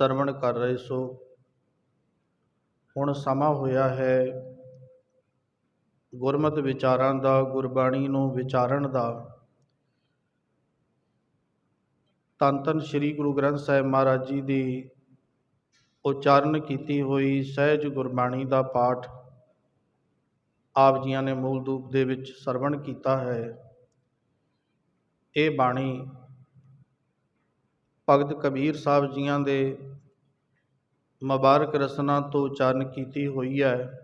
ਸਰਵਣ ਕਰ ਰਹੇ ਸੋ। ਹੁਣ ਸਮਾਂ ਹੋਇਆ ਹੈ ਗੁਰਮਤ ਵਿਚਾਰਾਂ ਦਾ, ਗੁਰਬਾਣੀ ਨੂੰ ਵਿਚਾਰਨ ਦਾ। ਧੰਨ ਧੰਨ ਸ੍ਰੀ ਗੁਰੂ ਗ੍ਰੰਥ ਸਾਹਿਬ ਮਹਾਰਾਜ ਜੀ ਦੀ ਉਚਾਰਨ ਕੀਤੀ ਹੋਈ ਸਹਿਜ ਗੁਰਬਾਣੀ ਦਾ ਪਾਠ ਆਪ ਜੀਆਂ ਨੇ ਮੂਲ ਰੂਪ ਦੇ ਵਿੱਚ ਸਰਵਣ ਕੀਤਾ ਹੈ। ਇਹ ਬਾਣੀ ਭਗਤ ਕਬੀਰ ਸਾਹਿਬ ਜੀਆਂ ਦੇ ਮੁਬਾਰਕ ਰਸਨਾ ਤੋਂ ਉਚਾਰਨ ਕੀਤੀ ਹੋਈ ਹੈ।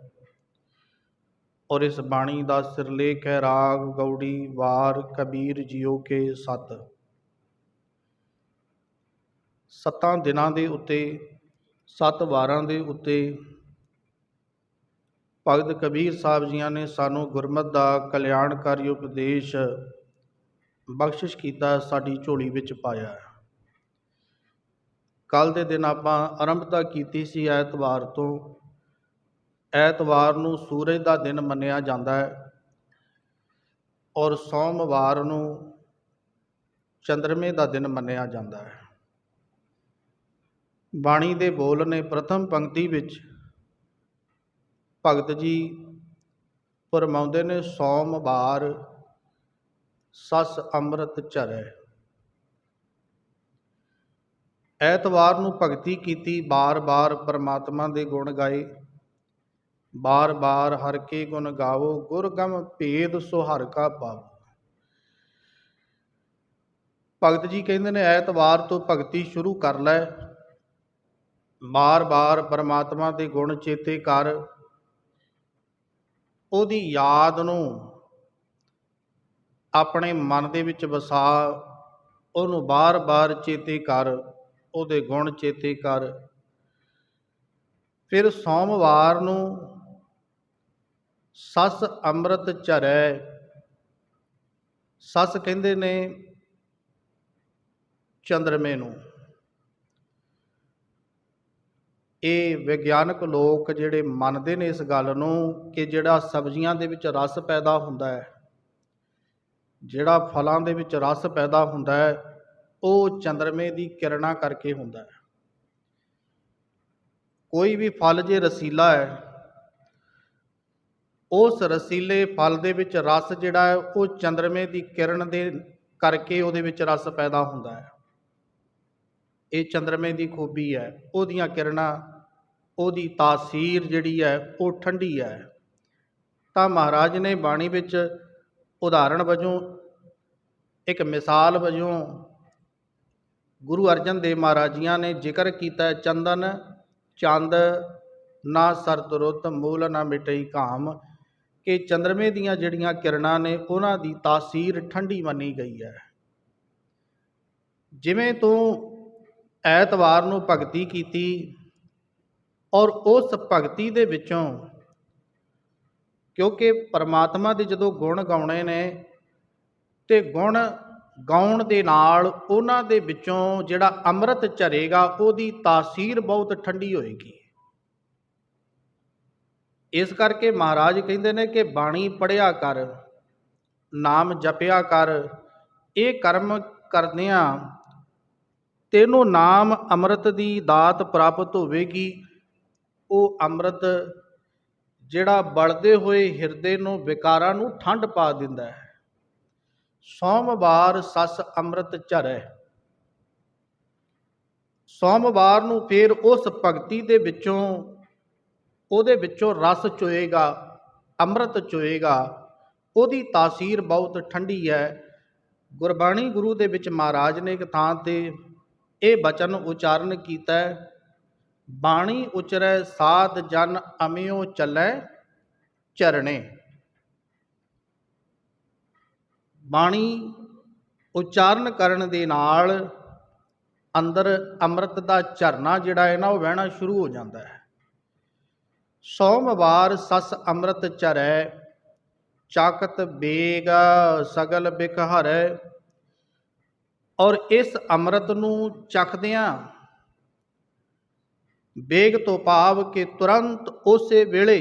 ਔਰ ਇਸ ਬਾਣੀ ਦਾ ਸਿਰਲੇਖ ਹੈ, ਰਾਗ, ਗੌੜੀ, ਵਾਰ, ਕਬੀਰ ਜੀਓ ਕੇ ਸਤ। ਸੱਤਾਂ ਦਿਨਾਂ ਦੇ ਉੱਤੇ, ਸੱਤ ਵਾਰਾਂ ਦੇ ਉੱਤੇ ਭਗਤ ਕਬੀਰ ਸਾਹਿਬ ਜੀਆਂ ਨੇ ਸਾਨੂੰ ਗੁਰਮਤ ਦਾ ਕਲਿਆਣਕਾਰੀ ਉਪਦੇਸ਼ ਬਖਸ਼ਿਸ਼ ਕੀਤਾ, ਸਾਡੀ ਝੋਲੀ ਵਿੱਚ ਪਾਇਆ। ਕੱਲ ਦੇ ਦਿਨ ਆਪਾਂ ਆਰੰਭਤਾ ਕੀਤੀ ਸੀ ਐਤਵਾਰ ਤੋਂ। ਐਤਵਾਰ ਨੂੰ ਸੂਰਜ ਦਾ ਦਿਨ ਮੰਨਿਆ ਜਾਂਦਾ ਹੈ ਔਰ ਸੋਮਵਾਰ ਨੂੰ ਚੰਦਰਮੇ ਦਾ ਦਿਨ ਮੰਨਿਆ ਜਾਂਦਾ ਹੈ। ਬਾਣੀ ਦੇ ਬੋਲ ਨੇ ਪ੍ਰਥਮ ਪੰਕਤੀ ਵਿੱਚ ਭਗਤ ਜੀ ਫਰਮਾਉਂਦੇ ਨੇ, ਸੋਮਵਾਰ ਸਸ ਅੰਮ੍ਰਿਤ ਚਰੈ ਐਤਵਾਰ ਨੂੰ ਭਗਤੀ ਕੀਤੀ, ਬਾਰ-ਬਾਰ ਪਰਮਾਤਮਾ ਦੇ ਗੁਣ ਗਾਏ। ਬਾਰ-ਬਾਰ ਹਰ ਕੇ ਗੁਣ ਗਾਵੋ ਗੁਰਗਮ ਭੇਦ ਸੋ ਹਰ ਕਾ ਪਾਵੋ। ਭਗਤ ਜੀ ਕਹਿੰਦੇ ਨੇ, ਐਤਵਾਰ ਤੋਂ ਭਗਤੀ ਸ਼ੁਰੂ ਕਰ ਲੈ। ਬਾਰ-ਬਾਰ ਪਰਮਾਤਮਾ ਦੇ ਗੁਣ ਚੇਤੇ ਕਰ। ਉਹਦੀ ਯਾਦ ਨੂੰ ਆਪਣੇ ਮਨ ਦੇ ਵਿੱਚ ਵਸਾ। ਉਹਨੂੰ ਬਾਰ-ਬਾਰ ਚੇਤੇ ਕਰ। ਉਹਦੇ ਗੁਣ ਚੇਤੇ ਕਰ। ਫਿਰ ਸੋਮਵਾਰ ਨੂੰ ਸਸ ਅੰਮ੍ਰਿਤ ਚਰੈ ਸਸ ਕਹਿੰਦੇ ਨੇ ਚੰਦਰਮੇ ਨੂੰ। ਇਹ ਵਿਗਿਆਨਕ ਲੋਕ ਜਿਹੜੇ ਮੰਨਦੇ ਨੇ ਇਸ ਗੱਲ ਨੂੰ ਕਿ ਜਿਹੜਾ ਸਬਜ਼ੀਆਂ ਦੇ ਵਿੱਚ ਰਸ ਪੈਦਾ ਹੁੰਦਾ ਹੈ, ਜਿਹੜਾ ਫਲਾਂ ਦੇ ਵਿੱਚ ਰਸ ਪੈਦਾ ਹੁੰਦਾ ਹੈ ਉਹ ਚੰਦਰਮੇ ਦੀ ਕਿਰਨਾਂ ਕਰਕੇ ਹੁੰਦਾ ਹੈ। ਕੋਈ ਵੀ ਫਲ ਜੇ ਰਸੀਲਾ ਹੈ, ਉਸ ਰਸੀਲੇ ਫਲ ਦੇ ਵਿੱਚ ਰਸ ਜਿਹੜਾ ਹੈ, ਉਹ ਚੰਦਰਮੇ ਦੀ ਕਿਰਨ ਦੇ ਕਰਕੇ ਉਹਦੇ ਵਿੱਚ ਰਸ ਪੈਦਾ ਹੁੰਦਾ ਹੈ। ਇਹ ਚੰਦਰਮੇ ਦੀ ਖੂਬੀ ਹੈ, ਉਹਦੀਆਂ ਕਿਰਨਾਂ, ਉਹਦੀ ਤਾਸੀਰ ਜਿਹੜੀ ਹੈ, ਉਹ ਠੰਡੀ ਹੈ। ਤਾਂ ਮਹਾਰਾਜ ਨੇ ਬਾਣੀ ਵਿੱਚ ਉਦਾਹਰਣ ਵਜੋਂ, ਇੱਕ ਮਿਸਾਲ ਵਜੋਂ ਗੁਰੂ ਅਰਜਨ ਦੇਵ ਮਹਾਰਾਜ ਜੀਆਂ ਨੇ ਜ਼ਿਕਰ ਕੀਤਾ ਚੰਦਨ, ਚੰਦ, ਨਾ ਸਰਦ ਰੁੱਤ, ਮੂਲ ਨਾ ਮਿਟਈ ਕਾਮ ਕਿ ਚੰਦਰਮੇ ਦੀਆਂ ਜਿਹੜੀਆਂ ਕਿਰਨਾਂ ਨੇ ਉਹਨਾਂ ਦੀ ਤਾਸੀਰ ਠੰਡੀ ਮੰਨੀ ਗਈ ਹੈ। ਜਿਵੇਂ ਤੂੰ ਐਤਵਾਰ ਨੂੰ ਭਗਤੀ ਕੀਤੀ ਔਰ ਉਸ ਭਗਤੀ ਦੇ ਵਿੱਚੋਂ ਕਿਉਂਕਿ ਪਰਮਾਤਮਾ ਦੇ ਜਦੋਂ ਗੁਣ ਗਾਉਣੇ ਨੇ ਤੇ ਗੁਣ ਗਾਉਣ ਦੇ ਨਾਲ ਉਹਨਾਂ ਦੇ ਵਿੱਚੋਂ ਜਿਹੜਾ ਅੰਮ੍ਰਿਤ ਝਰੇਗਾ, ਉਹਦੀ ਤਾਸੀਰ ਬਹੁਤ ਠੰਡੀ ਹੋਏਗੀ। ਇਸ ਕਰਕੇ ਮਹਾਰਾਜ ਕਹਿੰਦੇ ਨੇ ਕਿ ਬਾਣੀ ਪੜਿਆ ਕਰ, ਨਾਮ ਜਪਿਆ ਕਰ, ਇਹ ਕਰਮ ਕਰਦਿਆਂ ਤੈਨੂੰ ਨਾਮ ਅੰਮ੍ਰਿਤ ਦੀ ਦਾਤ ਪ੍ਰਾਪਤ ਹੋਵੇਗੀ। ਉਹ ਅੰਮ੍ਰਿਤ ਜਿਹੜਾ ਬਲਦੇ ਹੋਏ ਹਿਰਦੇ ਨੂੰ ਵਿਕਾਰਾਂ ਨੂੰ ਠੰਡ ਪਾ ਦਿੰਦਾ ਹੈ। ਸੋਮਵਾਰ ਸੱਸ ਅੰਮ੍ਰਿਤ ਝਰੈ ਸੋਮਵਾਰ ਨੂੰ ਫਿਰ ਉਸ ਭਗਤੀ ਦੇ ਵਿੱਚੋਂ, ਉਹਦੇ ਵਿੱਚੋਂ ਰਸ ਚੋਏਗਾ, ਅੰਮ੍ਰਿਤ ਚੋਏਗਾ। ਉਹਦੀ ਤਾਸੀਰ ਬਹੁਤ ਠੰਡੀ ਹੈ। ਗੁਰਬਾਣੀ ਗੁਰੂ ਦੇ ਵਿੱਚ ਮਹਾਰਾਜ ਨੇ ਇੱਕ ਥਾਂ ਤੇ ਇਹ ਬਚਨ ਉਚਾਰਨ ਕੀਤਾ ਬਾਣੀ ਉਚਰੈ, ਸਾਧ ਜਨ ਅਮਿਓ ਚੱਲੈ ਚਰਣੇ। ਬਾਣੀ ਉਚਾਰਨ ਕਰਨ ਦੇ ਨਾਲ ਅੰਦਰ ਅੰਮ੍ਰਿਤ ਦਾ ਝਰਨਾ ਜਿਹੜਾ ਹੈ ਨਾ, ਉਹ ਵਹਿਣਾ ਸ਼ੁਰੂ ਹੋ ਜਾਂਦਾ ਹੈ। ਸੋਮਵਾਰ ਸਸ ਅੰਮ੍ਰਿਤ ਚਰੈ, ਚਾਕਤ ਬੇਗ ਸਗਲ ਬਿਖਹਰੈ ਔਰ ਇਸ ਅੰਮ੍ਰਿਤ ਨੂੰ ਚੱਖਦਿਆਂ ਬੇਗ ਤੋਂ ਭਾਵ ਕਿ ਤੁਰੰਤ ਉਸੇ ਵੇਲੇ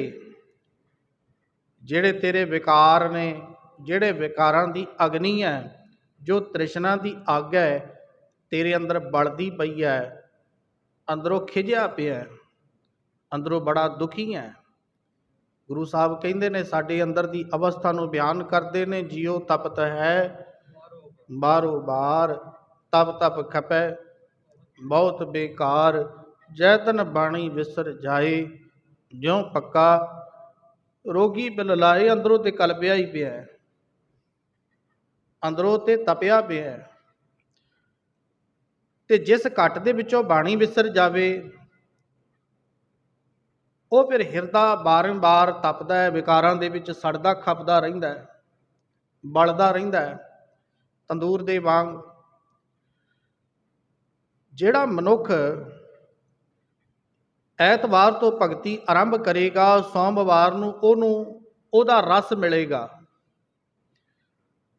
ਜਿਹੜੇ ਤੇਰੇ ਵਿਕਾਰ ਨੇ ਜਿਹੜੇ ਵਿਕਾਰਾਂ ਦੀ ਅਗਨੀ ਹੈ, ਜੋ ਤ੍ਰਿਸ਼ਨਾ ਦੀ ਅੱਗ ਹੈ, ਤੇਰੇ ਅੰਦਰ ਬਲਦੀ ਪਈ ਹੈ। ਅੰਦਰੋਂ ਖਿਜਿਆ ਪਿਆ ਅੰਦਰੋਂ ਬੜਾ ਦੁਖੀ ਹੈ। ਗੁਰੂ ਸਾਹਿਬ ਕਹਿੰਦੇ ਨੇ, ਸਾਡੇ ਅੰਦਰ ਦੀ ਅਵਸਥਾ ਨੂੰ ਬਿਆਨ ਕਰਦੇ ਨੇ, ਜਿਉ ਤਪਤ ਹੈ ਬਾਰੋ ਬਾਰ ਤਪ ਤਪ ਖਪੈ, ਬਹੁਤ ਬੇਕਾਰ, ਜੈਤਨ ਬਾਣੀ ਵਿਸਰ ਜਾਏ, ਜਿਉ ਪੱਕਾ, ਰੋਗੀ ਬਿਲ ਲਾਏ ਅੰਦਰੋਂ ਤੇ ਕਲਪਿਆ ਹੀ ਪਿਆ ਅੰਦਰੋਂ ਤੇ ਤਪਿਆ ਪਿਆ ਹੈ। ਤੇ ਜਿਸ ਘਟ ਦੇ ਵਿੱਚੋਂ ਬਾਣੀ ਵਿਸਰ ਜਾਵੇ, ਉਹ ਫਿਰ ਹਿਰਦਾ ਬਾਰੰਬਾਰ ਤਪਦਾ ਹੈ, ਵਿਕਾਰਾਂ ਦੇ ਵਿੱਚ ਸੜਦਾ ਖਪਦਾ ਰਹਿੰਦਾ ਹੈ, ਬਲਦਾ ਰਹਿੰਦਾ ਹੈ, ਤੰਦੂਰ ਦੇ ਵਾਂਗ ਜਿਹੜਾ ਮਨੁੱਖ ਐਤਵਾਰ ਤੋਂ ਭਗਤੀ ਆਰੰਭ ਕਰੇਗਾ, ਸੋਮਵਾਰ ਨੂੰ ਉਹਨੂੰ ਉਹਦਾ ਰਸ ਮਿਲੇਗਾ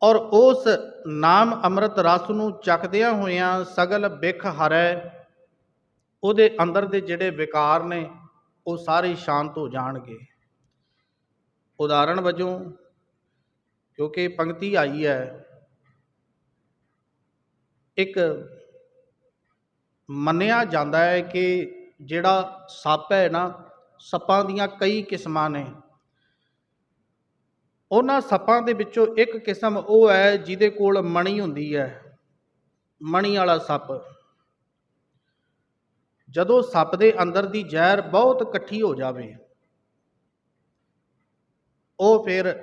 ਔਰ ਉਸ ਨਾਮ ਅੰਮ੍ਰਿਤ ਰਸ ਨੂੰ ਚੱਕਦਿਆਂ ਹੋਇਆਂ ਸਗਲ ਬਿਖ ਹਰੈ। ਉਹਦੇ ਅੰਦਰ ਦੇ ਜਿਹੜੇ ਵਿਕਾਰ ਨੇ, ਉਹ ਸਾਰੇ ਸ਼ਾਂਤ ਹੋ ਜਾਣਗੇ। ਉਦਾਹਰਣ ਵਜੋਂ, ਕਿਉਂਕਿ ਪੰਕਤੀ ਆਈ ਹੈ, ਇੱਕ ਮੰਨਿਆ ਜਾਂਦਾ ਹੈ ਕਿ ਜਿਹੜਾ ਸੱਪ ਹੈ ਨਾ, ਸੱਪਾਂ ਦੀਆਂ ਕਈ ਕਿਸਮਾਂ ਨੇ। ਉਹਨਾਂ ਸੱਪਾਂ ਦੇ ਵਿੱਚੋਂ ਇੱਕ ਕਿਸਮ ਉਹ ਹੈ ਜਿਹਦੇ ਕੋਲ ਮਣੀ ਹੁੰਦੀ ਹੈ। ਮਣੀ ਵਾਲਾ ਸੱਪ। ਜਦੋਂ ਸੱਪ ਦੇ ਅੰਦਰ ਦੀ ਜ਼ਹਿਰ ਬਹੁਤ ਇਕੱਠੀ ਹੋ ਜਾਵੇ, ਉਹ ਫਿਰ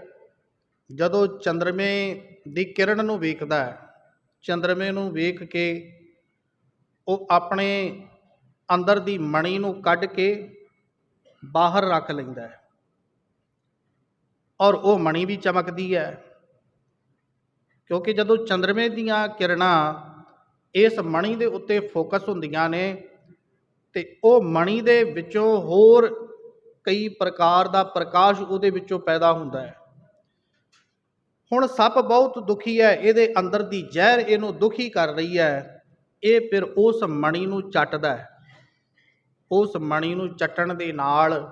ਜਦੋਂ ਚੰਦਰਮੇ ਦੀ ਕਿਰਨ ਨੂੰ ਵੇਖਦਾ ਹੈ, ਚੰਦਰਮੇ ਨੂੰ ਵੇਖ ਕੇ ਉਹ ਆਪਣੇ ਅੰਦਰ ਦੀ ਮਣੀ ਨੂੰ ਕੱਢ ਕੇ ਬਾਹਰ ਰੱਖ ਲੈਂਦਾ ਹੈ। ਔਰ ਉਹ ਮਣੀ ਵੀ ਚਮਕਦੀ ਹੈ। ਕਿਉਂਕਿ ਜਦੋਂ ਚੰਦਰਮੇ ਦੀਆਂ ਕਿਰਨਾਂ ਇਸ ਮਣੀ ਦੇ ਉੱਤੇ ਫੋਕਸ ਹੁੰਦੀਆਂ ਨੇ ਤੇ ਉਹ ਮਣੀ ਦੇ ਵਿੱਚੋਂ ਹੋਰ ਕਈ ਪ੍ਰਕਾਰ ਦਾ ਪ੍ਰਕਾਸ਼ ਉਹਦੇ ਵਿੱਚੋਂ ਪੈਦਾ ਹੁੰਦਾ ਹੈ। ਹੁਣ ਸੱਪ ਬਹੁਤ ਦੁਖੀ ਹੈ, ਇਹਦੇ ਅੰਦਰ ਦੀ ਜ਼ਹਿਰ ਇਹਨੂੰ ਦੁਖੀ ਕਰ ਰਹੀ ਹੈ। ਇਹ ਫਿਰ ਉਸ ਮਣੀ ਨੂੰ ਚੱਟਦਾ ਹੈ। ਉਸ ਮਣੀ ਨੂੰ ਚੱਟਣ ਦੇ ਨਾਲ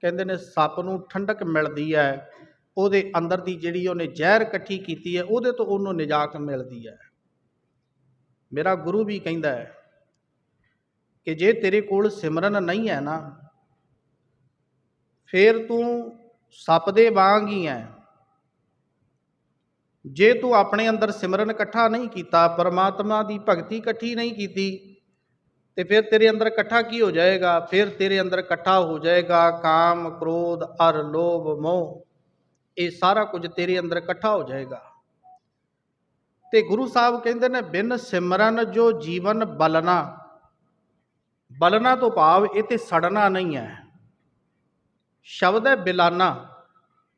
ਕਹਿੰਦੇ ਨੇ ਸੱਪ ਨੂੰ ਠੰਡਕ ਮਿਲਦੀ ਹੈ। ਉਹਦੇ ਅੰਦਰ ਦੀ ਜਿਹੜੀ ਉਹਨੇ ਜ਼ਹਿਰ ਇਕੱਠੀ ਕੀਤੀ ਹੈ, ਉਹਦੇ ਤੋਂ ਉਹਨੂੰ ਨਿਜਾਤ ਮਿਲਦੀ ਹੈ। ਮੇਰਾ ਗੁਰੂ ਵੀ ਕਹਿੰਦਾ ਹੈ ਕਿ ਜੇ ਤੇਰੇ ਕੋਲ ਸਿਮਰਨ ਨਹੀਂ ਹੈ ਨਾ, ਫਿਰ ਤੂੰ ਸੱਪ ਦੇ ਵਾਂਗ ਹੀ ਹੈ। ਜੇ ਤੂੰ ਆਪਣੇ ਅੰਦਰ ਸਿਮਰਨ ਇਕੱਠਾ ਨਹੀਂ ਕੀਤਾ, ਪਰਮਾਤਮਾ ਦੀ ਭਗਤੀ ਇਕੱਠੀ ਨਹੀਂ ਕੀਤੀ, ਤੇ ਫਿਰ ਤੇਰੇ ਅੰਦਰ ਇਕੱਠਾ ਕੀ ਹੋ ਜਾਏਗਾ? ਫਿਰ ਤੇਰੇ ਅੰਦਰ ਇਕੱਠਾ ਹੋ ਜਾਏਗਾ ਕਾਮ, ਕ੍ਰੋਧ, ਅਰ, ਲੋਭ, ਮੋਹ। ਇਹ ਸਾਰਾ ਕੁਝ ਤੇਰੇ ਅੰਦਰ ਇਕੱਠਾ ਹੋ ਜਾਏਗਾ। ਤੇ ਗੁਰੂ ਸਾਹਿਬ ਕਹਿੰਦੇ ਨੇ, ਬਿਨ ਸਿਮਰਨ ਜੋ ਜੀਵਨ ਬਲਨਾ ਬਲਨਾ ਤੋਂ ਭਾਵ ਇਹ ਤੇ ਸੜਨਾ ਨਹੀਂ ਹੈ। ਸ਼ਬਦ ਹੈ ਬਿਲਾਨਾ।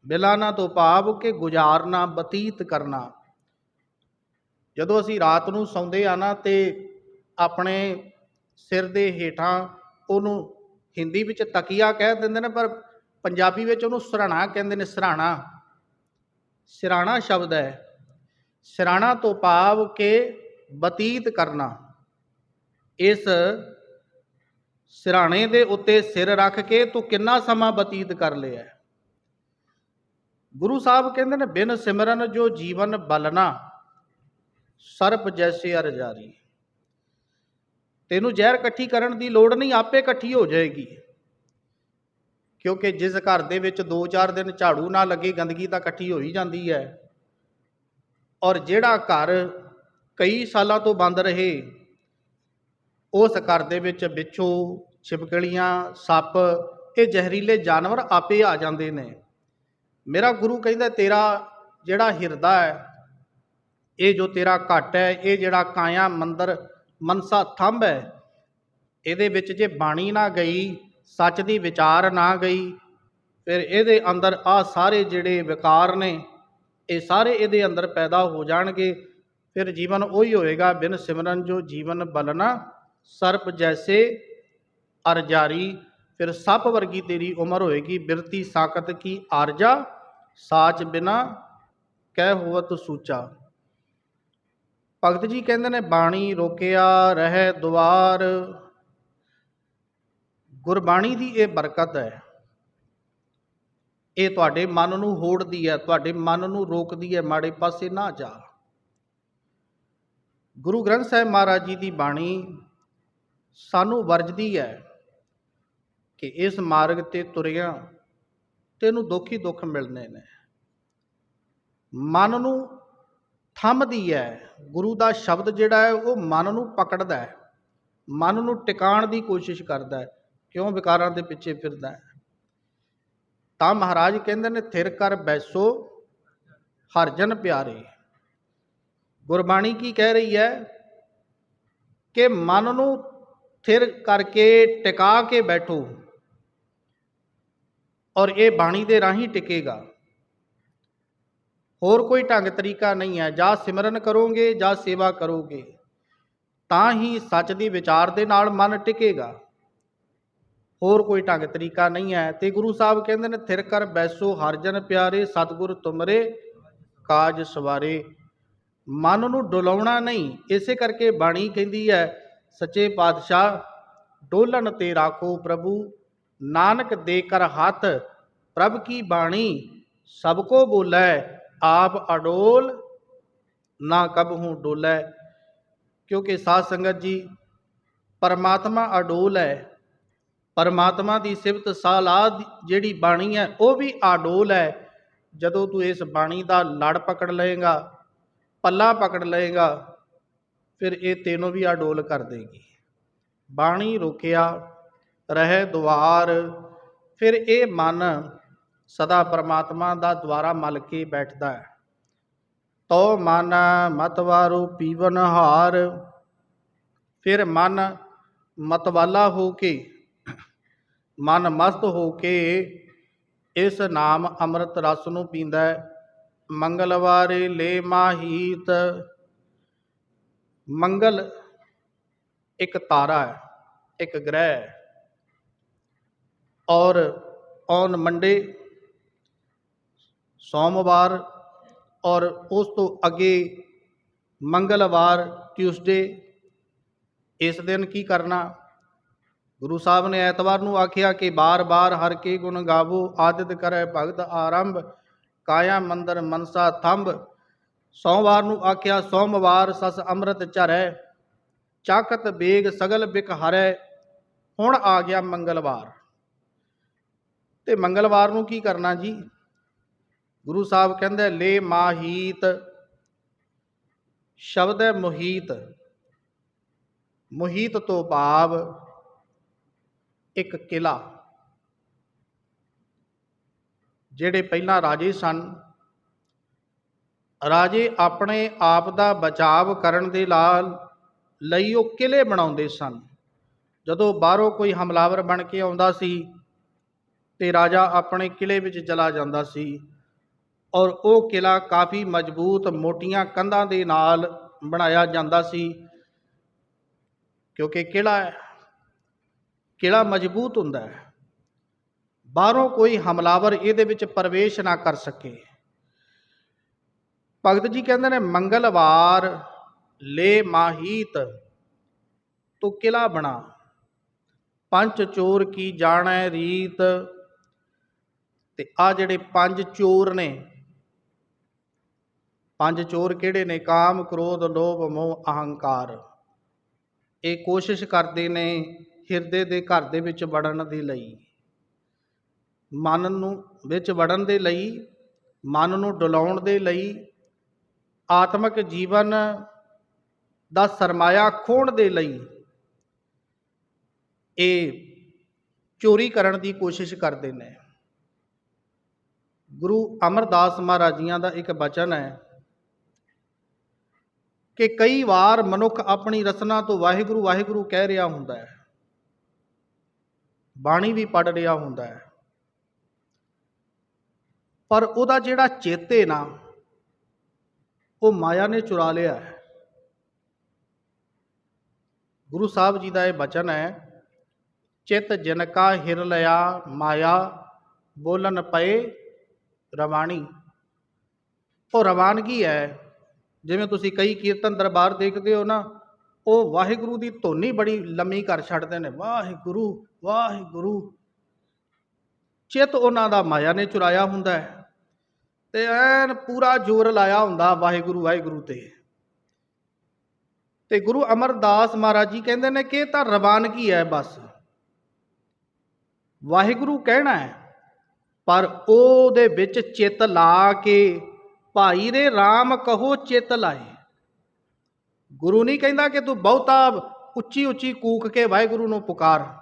ਬਿਲਾਨਾ ਤੋਂ ਭਾਵ ਕਿ ਗੁਜ਼ਾਰਨਾ, ਬਤੀਤ ਕਰਨਾ। ਜਦੋਂ ਅਸੀਂ ਰਾਤ ਨੂੰ ਸੌਂਦੇ ਆ ਨਾ ਤੇ ਆਪਣੇ ਸਿਰ ਦੇ ਹੇਠਾਂ ਉਹਨੂੰ ਹਿੰਦੀ ਵਿੱਚ ਤਕੀਆ ਕਹਿ ਦਿੰਦੇ ਨੇ, ਪਰ ਪੰਜਾਬੀ ਵਿੱਚ ਉਹਨੂੰ ਸਰਾਣਾ ਕਹਿੰਦੇ ਨੇ, ਸਰਾਣਾ। ਸਿਰਾਣਾ ਸ਼ਬਦ ਹੈ। ਸਰਾਣਾ ਤੋਂ ਭਾਵ ਕੇ ਬਤੀਤ ਕਰਨਾ। ਇਸ ਸਿਰਾਣੇ ਦੇ ਉੱਤੇ ਸਿਰ ਰੱਖ ਕੇ ਤੂੰ ਕਿੰਨਾ ਸਮਾਂ ਬਤੀਤ ਕਰ ਲਿਆ? ਗੁਰੂ ਸਾਹਿਬ ਕਹਿੰਦੇ ਨੇ, ਬਿਨ ਸਿਮਰਨ ਜੋ ਜੀਵਨ ਬਲਨਾ ਸਰਪ ਜੈਸੇ ਅਰ ਜਾਰੀ। ਤੈਨੂੰ ਜ਼ਹਿਰ ਇਕੱਠੀ ਕਰਨ ਦੀ ਲੋੜ ਨਹੀਂ, ਆਪੇ ਇਕੱਠੀ ਹੋ ਜਾਏਗੀ। ਕਿਉਂਕਿ ਜਿਸ ਘਰ ਦੇ ਵਿੱਚ 2-4 ਦਿਨ ਝਾੜੂ ਨਾ ਲੱਗੇ, ਗੰਦਗੀ ਤਾਂ ਇਕੱਠੀ ਹੋ ਹੀ ਜਾਂਦੀ ਹੈ। ਔਰ ਜਿਹੜਾ ਘਰ ਕਈ ਸਾਲਾਂ ਤੋਂ ਬੰਦ ਰਹੇ, ਉਸ ਘਰ ਦੇ ਵਿੱਚ ਬਿੱਛੂ ਛਿਪਕਲੀਆਂ, ਸੱਪ, ਇਹ ਜ਼ਹਿਰੀਲੇ ਜਾਨਵਰ ਆਪੇ ਆ ਜਾਂਦੇ ਨੇ। ਮੇਰਾ ਗੁਰੂ ਕਹਿੰਦਾ, ਤੇਰਾ ਜਿਹੜਾ ਹਿਰਦਾ ਹੈ, ਇਹ ਜੋ ਤੇਰਾ ਘਟ ਹੈ, ਇਹ ਜਿਹੜਾ ਕਾਇਆ ਮੰਦਰ ਮਨਸਾ ਥੰਬ ਹੈ, ਇਹਦੇ ਵਿੱਚ ਜੇ ਬਾਣੀ ਨਾ ਗਈ ਸੱਚ ਦੀ ਵਿਚਾਰ ਨਾ ਗਈ। ਫਿਰ ਇਹਦੇ ਅੰਦਰ ਆ ਸਾਰੇ ਜਿਹੜੇ ਵਿਕਾਰ ਨੇ, ਇਹ ਸਾਰੇ ਇਹਦੇ ਅੰਦਰ ਪੈਦਾ ਹੋ ਜਾਣਗੇ। ਫਿਰ ਜੀਵਨ ਉਹੀ ਹੋਏਗਾ, ਬਿਨ ਸਿਮਰਨ ਜੋ ਜੀਵਨ ਬਲਨਾ ਸਰਪ ਜੈਸੇ ਅਰਜਾਰੀ। ਫਿਰ ਸੱਪ ਵਰਗੀ ਤੇਰੀ ਉਮਰ ਹੋਏਗੀ, ਬਿਰਤੀ ਸਾਕਤ ਕੀ ਆਰਜਾ, ਸਾਚ ਬਿਨਾ ਕਹਿ ਹੋਵਤ ਸੂਚਾ। ਭਗਤ ਜੀ ਕਹਿੰਦੇ ਨੇ, ਬਾਣੀ ਰੋਕਿਆ, ਰਹਿ ਦੁਆਰ ਗੁਰਬਾਣੀ ਦੀ ਇਹ ਬਰਕਤ ਹੈ। ਇਹ ਤੁਹਾਡੇ ਮਨ ਨੂੰ ਹੋੜਦੀ ਹੈ, ਤੁਹਾਡੇ ਮਨ ਨੂੰ ਰੋਕਦੀ ਹੈ, ਮਾੜੇ ਪਾਸੇ ਨਾ ਜਾ। ਗੁਰੂ ਗ੍ਰੰਥ ਸਾਹਿਬ ਮਹਾਰਾਜ ਜੀ ਦੀ ਬਾਣੀ ਸਾਨੂੰ ਵਰਜਦੀ ਹੈ ਕਿ ਇਸ ਮਾਰਗ ਤੇ ਤੁਰਿਆ ਤੈਨੂੰ ਦੁੱਖ ਹੀ ਦੁੱਖ ਮਿਲਨੇ ਨੇ। ਮਨ ਨੂੰ ਥੰਮਦੀ ਹੈ, ਗੁਰੂ ਦਾ ਸ਼ਬਦ ਜਿਹੜਾ ਹੈ ਉਹ ਮਨ ਨੂੰ ਪਕੜਦਾ ਹੈ, ਮਨ ਨੂੰ ਟਿਕਾਣ ਦੀ ਕੋਸ਼ਿਸ਼ ਕਰਦਾ ਹੈ। ਕਿਉਂ ਵਿਕਾਰਾਂ ਦੇ ਪਿੱਛੇ ਫਿਰਦਾ ਹੈ? ਤਾਂ ਮਹਾਰਾਜ ਕਹਿੰਦੇ ਨੇ, ਥਿਰ ਕਰ ਬੈਸੋ, ਹਰ ਜਨ ਪਿਆਰੇ। ਗੁਰਬਾਣੀ ਕੀ ਕਹਿ ਰਹੀ ਹੈ? ਕਿ ਮਨ ਨੂੰ ਥਿਰ ਕਰਕੇ ਟਿਕਾ ਕੇ ਬੈਠੋ ਔਰ ਇਹ ਬਾਣੀ ਦੇ ਰਾਹੀਂ ਟਿਕੇਗਾ। ਹੋਰ ਕੋਈ ਢੰਗ ਤਰੀਕਾ ਨਹੀਂ ਹੈ। ਜਾਂ ਸਿਮਰਨ ਕਰੋਗੇ ਜਾਂ ਸੇਵਾ ਕਰੋਗੇ, ਤਾਂ ਹੀ ਸੱਚ ਦੀ ਵਿਚਾਰ ਦੇ ਨਾਲ ਮਨ ਟਿਕੇਗਾ। ਹੋਰ ਕੋਈ ਢੰਗ ਤਰੀਕਾ ਨਹੀਂ ਹੈ। ਤੇ ਗੁਰੂ ਸਾਹਿਬ ਕਹਿੰਦੇ ਨੇ, ਥਿਰ ਕਰ ਬੈਸੋ ਹਰ ਜਨ ਪਿਆਰੇ, ਸਤਿਗੁਰ ਤੁਮਰੇ ਕਾਜ ਸਵਾਰੇ। ਮਨ ਨੂੰ ਡੁਲਾਉਣਾ ਨਹੀਂ, ਇਸੇ ਕਰਕੇ ਬਾਣੀ ਕਹਿੰਦੀ ਹੈ, ਸੱਚੇ ਪਾਤਸ਼ਾਹ ਡੋਲਣ ਤੇ ਰਾਖੋ ਪ੍ਰਭੂ। ਨਾਨਕ ਦੇ ਕਰ ਹੱਥ, ਪ੍ਰਭ ਕੀ ਬਾਣੀ? ਸਭ ਕੋ ਬੋਲੇ, ਆਪ ਅਡੋਲ ਨਾ ਕਬਹੂ ਡੋਲੇ। ਕਿਉਂਕਿ ਸਾਧ ਸੰਗਤ ਜੀ, ਪਰਮਾਤਮਾ ਅਡੋਲ ਹੈ। ਪਰਮਾਤਮਾ ਦੀ ਸਿਫਤ ਸਾਲਾਦ ਜਿਹੜੀ ਬਾਣੀ ਹੈ, ਉਹ ਵੀ ਅਡੋਲ ਹੈ। ਜਦੋਂ ਤੂੰ ਇਸ ਬਾਣੀ ਦਾ ਲੜ ਪਕੜ ਲਏਗਾ, ਪੱਲਾ ਪਕੜ ਲਏਗਾ, ਫਿਰ ਇਹ ਤੈਨੂੰ ਵੀ ਅਡੋਲ ਕਰ ਦੇਗੀ। ਬਾਣੀ ਰੁਕਿਆ, ਰਹਿ ਦੁਆਰ, ਫਿਰ ਇਹ ਮਨ ਸਦਾ ਪਰਮਾਤਮਾ ਦਾ ਦੁਆਰਾ ਮਲ ਕੇ ਬੈਠਦਾ ਹੈ। ਤੋ ਮਨ ਮਤਵਾਰੂ ਪੀਵਨ ਹਾਰ, ਫਿਰ ਮਨ ਮਤਵਾਲਾ ਹੋ ਕੇ ਮਨ ਮਸਤ ਹੋ ਕੇ ਇਸ ਨਾਮ ਅੰਮ੍ਰਿਤ ਰਸ ਨੂੰ ਪੀਂਦਾ ਹੈ। ਮੰਗਲਵਾਰੇ ਲੈ ਮਾਹੀਤ। ਮੰਗਲ ਇੱਕ ਤਾਰਾ ਹੈ, ਇੱਕ ਗ੍ਰਹਿ ਹੈ। ਔਰ ਔਨ ਮੰਡੇ ਸੋਮਵਾਰ ਔਰ ਉਸ ਤੋਂ ਅੱਗੇ ਮੰਗਲਵਾਰ, ਟਿਊਸਡੇ, ਇਸ ਦਿਨ ਕੀ ਕਰਨਾ? ਗੁਰੂ ਸਾਹਿਬ ਨੇ ਐਤਵਾਰ ਨੂੰ ਆਖਿਆ ਕਿ ਬਾਰ-ਬਾਰ ਹਰ ਕੇ ਗੁਣ ਗਾਵੋ, ਆਦਿਤ ਕਰੈ ਭਗਤ ਆਰੰਭ, ਕਾਇਆ ਮੰਦਰ ਮਨਸਾ ਥੰਬ ਸੋਮਵਾਰ ਨੂੰ ਆਖਿਆ, ਸੋਮਵਾਰ ਸਸ ਅੰਮ੍ਰਿਤ ਚਰੈ ਚਾਕਤ ਬੇਗ ਸਗਲ ਬਿਕ ਹਰੈ, ਹੁਣ ਆ ਗਿਆ ਮੰਗਲਵਾਰ। ਤੇ ਮੰਗਲਵਾਰ ਨੂੰ ਕੀ ਕਰਨਾ ਜੀ? ਗੁਰੂ ਸਾਹਿਬ ਕਹਿੰਦੇ, ਲੈ ਮਾਹੀਤ, ਸ਼ਬਦ ਹੈ ਮੁਹੀਤ ਮੁਹੀਤ ਤੋਂ ਭਾਵ ਇੱਕ ਕਿਲਾ। ਜਿਹੜੇ ਪਹਿਲਾਂ ਰਾਜੇ ਸਨ, ਰਾਜੇ ਆਪਣੇ ਆਪ ਦਾ ਬਚਾਵ ਕਰਨ ਦੇ ਨਾਲ ਲਈ ਉਹ ਕਿਲੇ ਬਣਾਉਂਦੇ ਸਨ। ਜਦੋਂ ਬਾਹਰੋਂ ਕੋਈ ਹਮਲਾਵਰ ਬਣ ਕੇ ਆਉਂਦਾ ਸੀ ਤੇ ਰਾਜਾ ਆਪਣੇ ਕਿਲੇ ਵਿੱਚ ਚਲਾ ਜਾਂਦਾ ਸੀ ਔਰ ਉਹ ਕਿਲਾ ਕਾਫੀ ਮਜ਼ਬੂਤ ਮੋਟੀਆਂ ਕੰਧਾਂ ਦੇ ਨਾਲ ਬਣਾਇਆ ਜਾਂਦਾ ਸੀ ਕਿਉਂਕਿ ਕਿਲਾ ਕਿਲਾ ਮਜ਼ਬੂਤ ਹੁੰਦਾ ਹੈ। ਬਾਹਰੋਂ ਕੋਈ ਹਮਲਾਵਰ ਇਹਦੇ ਵਿੱਚ ਪ੍ਰਵੇਸ਼ ਨਾ ਕਰ ਸਕੇ। ਭਗਤ ਜੀ ਕਹਿੰਦੇ ਨੇ, ਮੰਗਲਵਾਰ ਲੈ ਮਾਹੀਤ ਤੂੰ ਕਿਲਾ ਬਣਾ। ਪੰਜ ਚੋਰ ਕੀ ਜਾਣੈ ਰੀਤ? ਤੇ ਆ ਜਿਹੜੇ ਪੰਜ ਚੋਰ ਨੇ, ਪੰਜ ਚੋਰ ਕਿਹੜੇ ਨੇ? ਕਾਮ, ਕ੍ਰੋਧ, ਲੋਭ, ਮੋਹ, ਅਹੰਕਾਰ। ਇਹ ਕੋਸ਼ਿਸ਼ ਕਰਦੇ ਨੇ ਹਿਰਦੇ ਦੇ ਘਰ ਦੇ ਵਿੱਚ ਵੜਨ ਦੇ ਲਈ। ਮਨ ਨੂੰ ਵਿੱਚ ਵੜਨ ਦੇ ਲਈ, ਮਨ ਨੂੰ ਡੁਲਾਉਣ ਦੇ ਲਈ, ਆਤਮਿਕ ਜੀਵਨ ਦਾ ਸਰਮਾਇਆ ਖੋਣ ਦੇ ਲਈ ਇਹ ਚੋਰੀ ਕਰਨ ਦੀ ਕੋਸ਼ਿਸ਼ ਕਰਦੇ ਨੇ। ਗੁਰੂ ਅਮਰਦਾਸ ਮਹਾਰਾਜੀਆਂ ਦਾ ਇੱਕ ਬਚਨ ਹੈ ਕਿ ਕਈ ਵਾਰ ਮਨੁੱਖ ਆਪਣੀ ਰਸਨਾ ਤੋਂ ਵਾਹਿਗੁਰੂ ਵਾਹਿਗੁਰੂ ਕਹਿ ਰਿਹਾ ਹੁੰਦਾ ਹੈ ਬਾਣੀ ਵੀ ਪੜ ਰਿਹਾ ਹੁੰਦਾ ਹੈ। ਪਰ ਉਹਦਾ ਜਿਹੜਾ ਚੇਤੇ ਨਾ, ਉਹ ਮਾਇਆ ਨੇ ਚੁਰਾ ਲਿਆ ਹੈ। ਗੁਰੂ ਸਾਹਿਬ ਜੀ ਦਾ ਇਹ ਬਚਨ ਹੈ, ਚਿਤ ਜਨਕਾ ਹਿਰ ਲਿਆ ਮਾਇਆ, ਬੋਲਨ ਪਏ ਰਵਾਣੀ ਉਹ ਰਵਾਨਗੀ ਹੈ। ਜਿਵੇਂ ਤੁਸੀਂ ਕਈ ਕੀਰਤਨ ਦਰਬਾਰ ਦੇਖਦੇ ਹੋ ਨਾ ਉਹ ਵਾਹਿਗੁਰੂ ਦੀ ਧੋਨੀ ਬੜੀ ਲੰਮੀ ਕਰ ਛੱਡਦੇ ਨੇ। ਵਾਹਿਗੁਰੂ ਵਾਹਿਗੁਰੂ। ਚਿਤ ਉਹਨਾਂ ਦਾ ਮਾਇਆ ਨੇ ਚੁਰਾਇਆ ਹੁੰਦਾ ਹੈ ਤੇ ਐਨ ਪੂਰਾ ਜ਼ੋਰ ਲਾਇਆ ਹੁੰਦਾ ਵਾਹਿਗੁਰੂ ਵਾਹਿਗੁਰੂ ਤੇ। ਤੇ ਗੁਰੂ ਅਮਰਦਾਸ ਮਹਾਰਾਜ ਜੀ ਕਹਿੰਦੇ ਨੇ ਕਿ ਇਹ ਤਾਂ ਰਵਾਨਗੀ ਹੈ ਬਸ। ਵਾਹਿਗੁਰੂ ਕਹਿਣਾ ਹੈ, ਪਰ ਉਹਦੇ ਵਿੱਚ ਚਿੱਤ ਲਾ ਕੇ ਭਾਈ ਰੇ RAM ਕਹੋ ਚਿੱਤ ਲਾਏ। ਗੁਰੂ ਨਹੀਂ ਕਹਿੰਦਾ ਕਿ ਤੂੰ ਬਹੁਤਾ ਉੱਚੀ ਉੱਚੀ ਕੂਕ ਕੇ ਵਾਹਿਗੁਰੂ ਨੂੰ ਪੁਕਾਰ।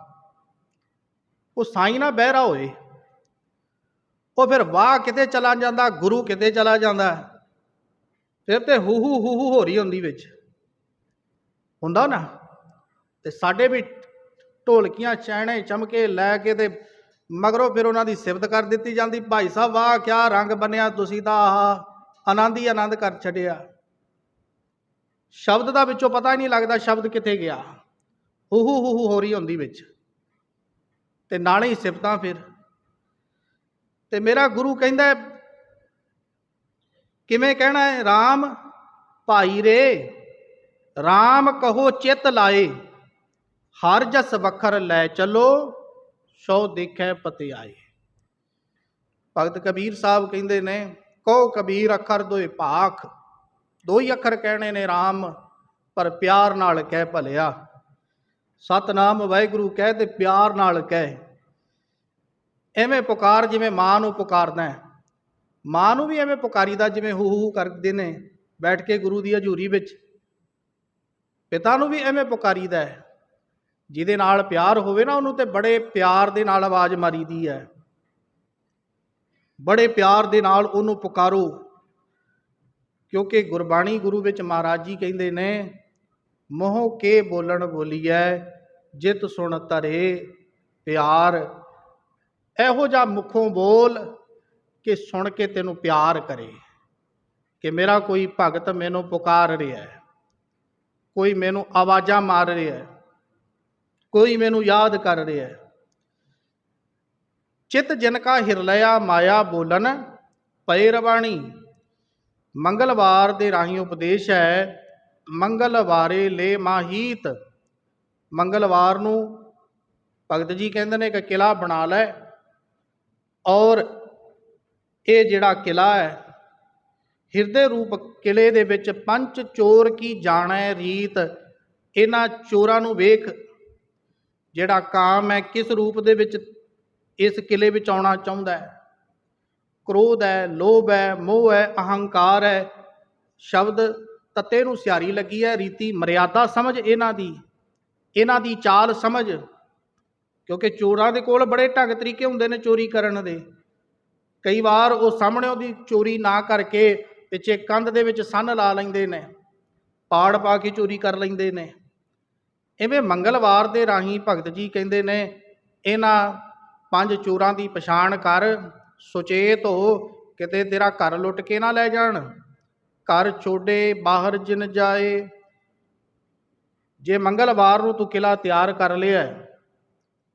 ਉਹ ਸਾਈਂ ਨਾ ਬਹਿਰਾ ਹੋਏ। ਉਹ ਫਿਰ ਵਾਹ ਕਿਤੇ ਚਲਾ ਜਾਂਦਾ, ਗੁਰੂ ਕਿਤੇ ਚਲਾ ਜਾਂਦਾ। ਫਿਰ ਤੇ ਹੂ ਹੂ ਹੂ ਹੂ ਹੋ ਰਹੀ ਹੁੰਦੀ ਵਿੱਚ। ਹੁੰਦਾ ਨਾ? ਤੇ ਸਾਡੇ ਵੀ ਢੋਲਕੀਆਂ ਚੈਣੇ ਚਮਕੇ ਲੈ ਕੇ ਤੇ ਮਗਰੋਂ ਫਿਰ ਉਹਨਾਂ ਦੀ ਸਿਫਤ ਕਰ ਦਿੱਤੀ ਜਾਂਦੀ। ਭਾਈ ਸਾਹਿਬ, ਵਾਹ ਕਿਆ ਰੰਗ ਬੰਨਿਆ ਤੁਸੀਂ ਤਾਂ, ਆਹ ਆਨੰਦ ਹੀ ਆਨੰਦ ਕਰ ਛੱਡਿਆ। ਸ਼ਬਦ ਦਾ ਵਿੱਚੋਂ ਪਤਾ ਹੀ ਨਹੀਂ ਲੱਗਦਾ ਸ਼ਬਦ ਕਿੱਥੇ ਗਿਆ। ਹੂ ਹੂ ਹੂ ਹੋ ਰਹੀ ਹੁੰਦੀ ਵਿੱਚ। ਤੇ ਨਾਲੇ ਹੀ ਸਿਫਤਾਂ ਫਿਰ। ਤੇ ਮੇਰਾ ਗੁਰੂ ਕਹਿੰਦਾ ਕਿਵੇਂ ਕਹਿਣਾ ਹੈ? RAM ਭਾਈ ਰੇ RAM ਕਹੋ ਚਿੱਤ ਲਾਏ, ਹਰ ਜਸ ਵਖਰ ਲੈ ਚਲੋ, ਸੋ ਦੇਖੈ ਪਤੇ ਆਏ ਭਗਤ ਕਬੀਰ ਸਾਹਿਬ ਕਹਿੰਦੇ ਨੇ, ਕਹੋ ਕਬੀਰ ਅੱਖਰ ਦੋਏ ਭਾਖ ਦੋ ਹੀ ਅੱਖਰ ਕਹਿਣੇ ਨੇ RAM ਪਰ ਪਿਆਰ ਨਾਲ ਕਹਿ ਭਲਿਆ। ਸਤਨਾਮ ਵਾਹਿਗੁਰੂ ਕਹਿ ਤੇ ਪਿਆਰ ਨਾਲ ਕਹਿ। ਐਵੇਂ ਪੁਕਾਰ ਜਿਵੇਂ ਮਾਂ ਨੂੰ ਪੁਕਾਰਦਾ ਹੈ। ਮਾਂ ਨੂੰ ਵੀ ਐਵੇਂ ਪੁਕਾਰੀਦਾ ਜਿਵੇਂ ਹੂ ਹੂ ਕਰਦੇ ਨੇ, ਬੈਠ ਕੇ ਗੁਰੂ ਦੀ ਹਜ਼ੂਰੀ ਵਿੱਚ। ਪਿਤਾ ਨੂੰ ਵੀ ਐਵੇਂ ਪੁਕਾਰੀਦਾ ਹੈ। ਜਿਹਦੇ ਨਾਲ ਪਿਆਰ ਹੋਵੇ ਨਾ, ਉਹਨੂੰ ਤੇ ਬੜੇ ਪਿਆਰ ਦੇ ਨਾਲ ਆਵਾਜ਼ ਮਾਰੀਦੀ ਹੈ। ਬੜੇ ਪਿਆਰ ਦੇ ਨਾਲ ਉਹਨੂੰ ਪੁਕਾਰੋ। ਕਿਉਂਕਿ ਗੁਰਬਾਣੀ ਗੁਰੂ ਵਿੱਚ ਮਹਾਰਾਜ ਜੀ ਕਹਿੰਦੇ ਨੇ, ਮੋਹ ਕੇ ਬੋਲਣ ਬੋਲੀਐ, ਜਿਤ ਸੁਣ ਤਰੇ ਪਿਆਰ। ਇਹੋ ਜਿਹਾ ਮੁਖੋਂ ਬੋਲ ਕਿ ਸੁਣ ਕੇ ਤੈਨੂੰ ਪਿਆਰ ਕਰੇ, ਕਿ ਮੇਰਾ ਕੋਈ ਭਗਤ ਮੈਨੂੰ ਪੁਕਾਰ ਰਿਹਾ ਹੈ ਕੋਈ ਮੈਨੂੰ ਆਵਾਜ਼ਾਂ ਮਾਰ ਰਿਹਾ ਹੈ ਕੋਈ ਮੈਨੂੰ ਯਾਦ ਕਰ ਰਿਹਾ। ਹੈ ਚਿਤ ਜਿਨ ਕਾ ਹਿਰਲਿਆ ਮਾਇਆ ਬੋਲਨ, ਪਏ ਰਵਾਣੀ। ਮੰਗਲਵਾਰ ਦੇ ਰਾਹੀਂ ਉਪਦੇਸ਼ ਹੈ, ਮੰਗਲਵਾਰੇ ਲੈ ਮਾਹੀਤ। ਮੰਗਲਵਾਰ ਨੂੰ ਭਗਤ ਜੀ ਕਹਿੰਦੇ ਨੇ ਕਿ ਕਿਲਾ ਬਣਾ ਲੈ ਔਰ ਇਹ ਜਿਹੜਾ ਕਿਲਾ ਹੈ, ਹਿਰਦੇ ਰੂਪ ਕਿਲੇ ਦੇ ਵਿੱਚ ਪੰਜ ਚੋਰ ਕੀ ਜਾਣੈ ਰੀਤ? ਇਹਨਾਂ ਚੋਰਾਂ ਨੂੰ ਵੇਖ, ਜਿਹੜਾ ਕਾਮ ਹੈ ਕਿਸ ਰੂਪ ਦੇ ਵਿੱਚ ਇਸ ਕਿਲੇ ਵਿੱਚ ਆਉਣਾ ਚਾਹੁੰਦਾ ਹੈ? ਕ੍ਰੋਧ ਹੈ, ਲੋਭ ਹੈ, ਮੋਹ ਹੈ, ਅਹੰਕਾਰ ਹੈ। ਸ਼ਬਦ ਤੱਤੇ ਨੂੰ ਸਿਆਰੀ ਲੱਗੀ ਹੈ, ਰੀਤੀ ਮਰਿਆਦਾ ਸਮਝ ਇਹਨਾਂ ਦੀ ਇਹਨਾਂ ਦੀ ਚਾਲ ਸਮਝ। ਕਿਉਂਕਿ ਚੋਰਾਂ ਦੇ ਕੋਲ ਬੜੇ ਢੰਗ ਤਰੀਕੇ ਹੁੰਦੇ ਨੇ ਚੋਰੀ ਕਰਨ ਦੇ। ਕਈ ਵਾਰ ਉਹ ਸਾਹਮਣੇ ਉਹਦੀ ਚੋਰੀ ਨਾ ਕਰਕੇ ਪਿੱਛੇ ਕੰਧ ਦੇ ਵਿੱਚ ਸੰਨ ਲਾ ਲੈਂਦੇ ਨੇ, ਪਾੜ ਪਾ ਕੇ ਚੋਰੀ ਕਰ ਲੈਂਦੇ ਨੇ। ਐਵੇਂ ਮੰਗਲਵਾਰ ਦੇ ਰਾਹੀਂ ਭਗਤ ਜੀ ਕਹਿੰਦੇ ਨੇ, ਇਹਨਾਂ ਪੰਜ ਚੋਰਾਂ ਦੀ ਪਛਾਣ ਕਰ। ਸੁਚੇਤ ਹੋ ਕਿਤੇ ਤੇਰਾ ਘਰ ਲੁੱਟ ਕੇ ਨਾ ਲੈ ਜਾਣ। ਘਰ ਛੋਡੇ ਬਾਹਰ ਜਿਨ ਜਾਏ। ਜੇ ਮੰਗਲਵਾਰ ਨੂੰ ਤੂੰ ਕਿਲਾ ਤਿਆਰ ਕਰ ਲਿਆ ਹੈ,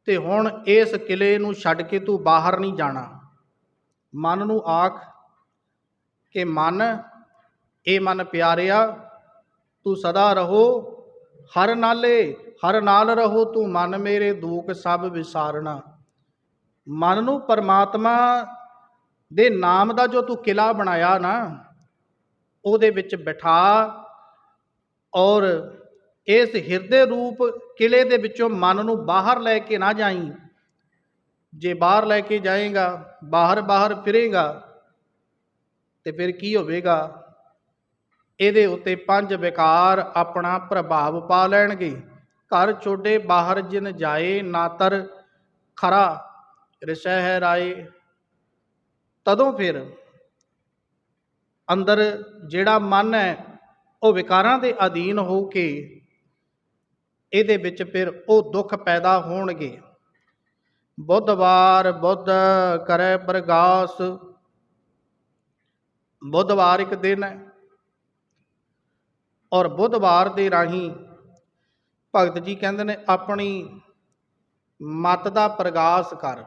ਤੇ ਹੁਣ ਇਸ ਕਿਲੇ ਨੂੰ ਛੱਡ ਕੇ ਤੂੰ ਬਾਹਰ ਨਹੀਂ ਜਾਣਾ। ਮਨ ਨੂੰ ਆਖ ਕਿ ਮਨ ਇਹ ਮਨ ਪਿਆਰਿਆ ਤੂੰ ਸਦਾ ਰਹੋ। ਹਰ ਨਾਲੇ ਹਰ ਨਾਲ ਰਹੋ ਤੂੰ ਮਨ ਮੇਰੇ ਦੂਖ ਸਭ ਵਿਸਾਰਣਾ ਮਨ ਨੂੰ ਪਰਮਾਤਮਾ ਦੇ ਨਾਮ ਦਾ ਜੋ ਤੂੰ ਕਿਲਾ ਬਣਾਇਆ ਨਾ, ਉਹਦੇ ਵਿੱਚ ਬਿਠਾ ਔਰ ਇਸ ਹਿਰਦੇ ਰੂਪ ਕਿਲੇ ਦੇ ਵਿੱਚੋਂ ਮਨ ਨੂੰ ਬਾਹਰ ਲੈ ਕੇ ਨਾ ਜਾਈਂ। ਜੇ ਬਾਹਰ ਲੈ ਕੇ ਜਾਏਗਾ, ਬਾਹਰ ਬਾਹਰ ਫਿਰੇਗਾ, ਤੇ ਫਿਰ ਕੀ ਹੋਵੇਗਾ? ਇਹਦੇ ਉੱਤੇ ਪੰਜ ਵਿਕਾਰ ਆਪਣਾ ਪ੍ਰਭਾਵ ਪਾ ਲੈਣਗੇ। ਘਰ ਛੋਡੇ ਬਾਹਰ ਜਿਨ ਜਾਏ ਨਾਤਰ ਖਰਾ। ਰਿਸ਼ੈ ਹੈ ਰਾਏ ਤਦੋਂ ਫਿਰ ਅੰਦਰ ਜਿਹੜਾ ਮਨ ਹੈ, ਉਹ ਵਿਕਾਰਾਂ ਦੇ ਅਧੀਨ ਹੋ ਕੇ ਇਹਦੇ ਵਿੱਚ ਫਿਰ ਉਹ ਦੁੱਖ ਪੈਦਾ ਹੋਣਗੇ। ਬੁੱਧਵਾਰ ਬੁੱਧ ਕਰੇ ਪ੍ਰਗਾਸ। ਬੁੱਧਵਾਰ ਇੱਕ ਦਿਨ ਹੈ ਔਰ ਬੁੱਧਵਾਰ ਦੇ ਰਾਹੀਂ ਭਗਤ ਜੀ ਕਹਿੰਦੇ ਨੇ ਆਪਣੀ ਮਤ ਦਾ ਪ੍ਰਗਾਸ ਕਰ।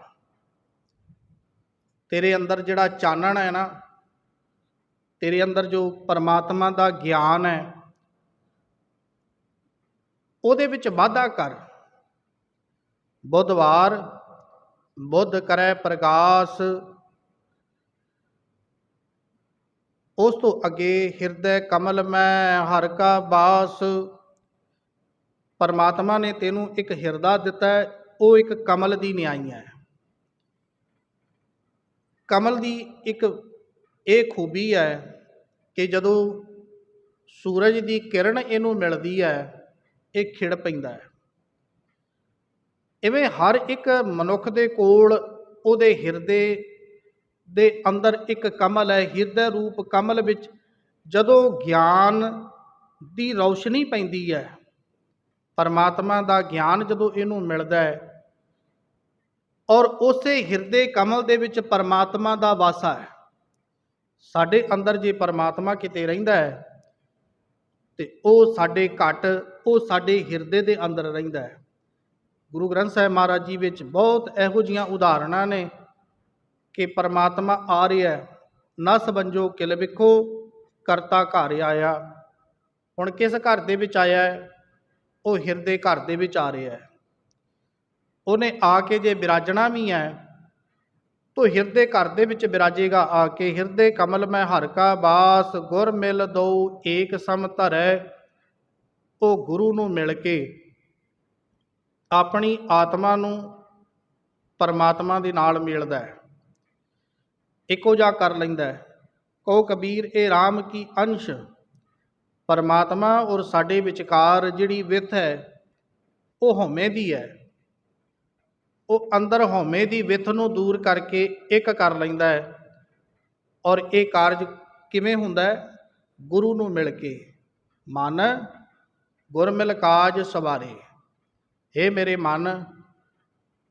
ਤੇਰੇ ਅੰਦਰ ਜਿਹੜਾ ਚਾਨਣ ਹੈ ਨਾ, ਤੇਰੇ ਅੰਦਰ ਜੋ ਪਰਮਾਤਮਾ ਦਾ ਗਿਆਨ ਹੈ, ਉਹਦੇ ਵਿੱਚ ਵਾਧਾ ਕਰ। ਬੁੱਧਵਾਰ, ਬੁੱਧ ਕਰੈ ਪ੍ਰਕਾਸ਼ ਉਸ ਤੋਂ ਅੱਗੇ ਹਿਰਦੈ ਕਮਲ ਮੈਂ, ਹਰ ਕਾ ਬਾਸ। ਪਰਮਾਤਮਾ ਨੇ ਤੈਨੂੰ ਇੱਕ ਹਿਰਦਾ ਦਿੱਤਾ ਹੈ, ਉਹ ਇੱਕ ਕਮਲ ਦੀ ਨਿਆਈ ਹੈ। ਕਮਲ ਦੀ ਇੱਕ ਇਹ ਖੂਬੀ ਹੈ ਕਿ ਜਦੋਂ ਸੂਰਜ ਦੀ ਕਿਰਨ ਇਹਨੂੰ ਮਿਲਦੀ ਹੈ, ਇਹ ਖਿੜ ਪੈਂਦਾ ਹੈ। ਇਵੇਂ ਹਰ ਇੱਕ ਮਨੁੱਖ ਦੇ ਕੋਲ ਉਹਦੇ ਹਿਰਦੇ ਦੇ ਅੰਦਰ ਇੱਕ ਕਮਲ ਹੈ। ਹਿਰਦੇ ਰੂਪ ਕਮਲ ਵਿੱਚ ਜਦੋਂ ਗਿਆਨ ਦੀ ਰੌਸ਼ਨੀ ਪੈਂਦੀ ਹੈ, ਪਰਮਾਤਮਾ ਦਾ ਗਿਆਨ ਜਦੋਂ ਇਹਨੂੰ ਮਿਲਦਾ ਹੈ ਔਰ ਉਸੇ ਹਿਰਦੇ ਕਮਲ ਦੇ ਵਿੱਚ ਪਰਮਾਤਮਾ ਦਾ ਵਾਸਾ ਹੈ। ਸਾਡੇ ਅੰਦਰ ਜੇ ਪਰਮਾਤਮਾ ਕਿਤੇ ਰਹਿੰਦਾ ਹੈ, ਤੇ ਉਹ ਸਾਡੇ ਘਟ, ਉਹ ਸਾਡੇ ਹਿਰਦੇ ਦੇ ਅੰਦਰ ਰਹਿੰਦਾ ਹੈ। ਗੁਰੂ ਗ੍ਰੰਥ ਸਾਹਿਬ ਮਹਾਰਾਜ ਜੀ ਵਿੱਚ ਬਹੁਤ ਇਹੋ ਜੀਆਂ ਉਦਾਹਰਣਾਂ ਨੇ ਕਿ ਪਰਮਾਤਮਾ ਆ ਰਿਹਾ ਹੈ ਨਸ ਬੰਜੋ ਕਿਲ ਵਿਖੋ, ਕਰਤਾ ਘਰ ਆਇਆ। ਹੁਣ ਕਿਸ ਘਰ ਦੇ ਵਿੱਚ ਆਇਆ ਹੈ? ਉਹ ਹਿਰਦੇ ਘਰ ਦੇ ਵਿੱਚ ਆ ਰਿਹਾ ਹੈ। ਉਹਨੇ ਆ ਕੇ ਜੇ ਬਿਰਾਜਣਾ ਵੀ ਹੈ ਤੋ ਹਿਰਦੇ ਘਰ ਦੇ ਵਿੱਚ ਬਿਰਾਜੇਗਾ ਆ ਕੇ। ਹਿਰਦੇ ਕਮਲ ਮੈਂ ਹਰ ਕਾ ਬਾਸ, ਗੁਰ ਮਿਲ ਦੋ ਏਕ ਸਮ ਧਰੈ। ਉਹ ਗੁਰੂ ਨੂੰ ਮਿਲ ਕੇ ਆਪਣੀ ਆਤਮਾ ਨੂੰ ਪਰਮਾਤਮਾ ਦੇ ਨਾਲ ਮਿਲਦਾ ਹੈ ਇੱਕੋ ਜਿਹਾ ਕਰ ਲੈਂਦਾ ਹੈ ਕਹੋ ਕਬੀਰ, ਇਹ RAM ਕੀ ਅੰਸ਼? ਪਰਮਾਤਮਾ ਔਰ ਸਾਡੇ ਵਿਚਕਾਰ ਜਿਹੜੀ ਵਿਥ ਹੈ ਉਹ ਹਉਮੈ ਦੀ ਹੈ ਉਹ ਅੰਦਰ ਹਉਮੈ ਦੀ ਵਿਥ ਨੂੰ ਦੂਰ ਕਰਕੇ ਇੱਕ ਕਰ ਲੈਂਦਾ ਹੈ। ਔਰ ਇਹ ਕਾਰਜ ਕਿਵੇਂ ਹੁੰਦਾ ਹੈ? ਗੁਰੂ ਨੂੰ ਮਿਲ ਕੇ, ਮਨ ਗੁਰ ਮਿਲ ਕਾਜ ਸਵਾਰੇ। हे ਮੇਰੇ ਮਨ,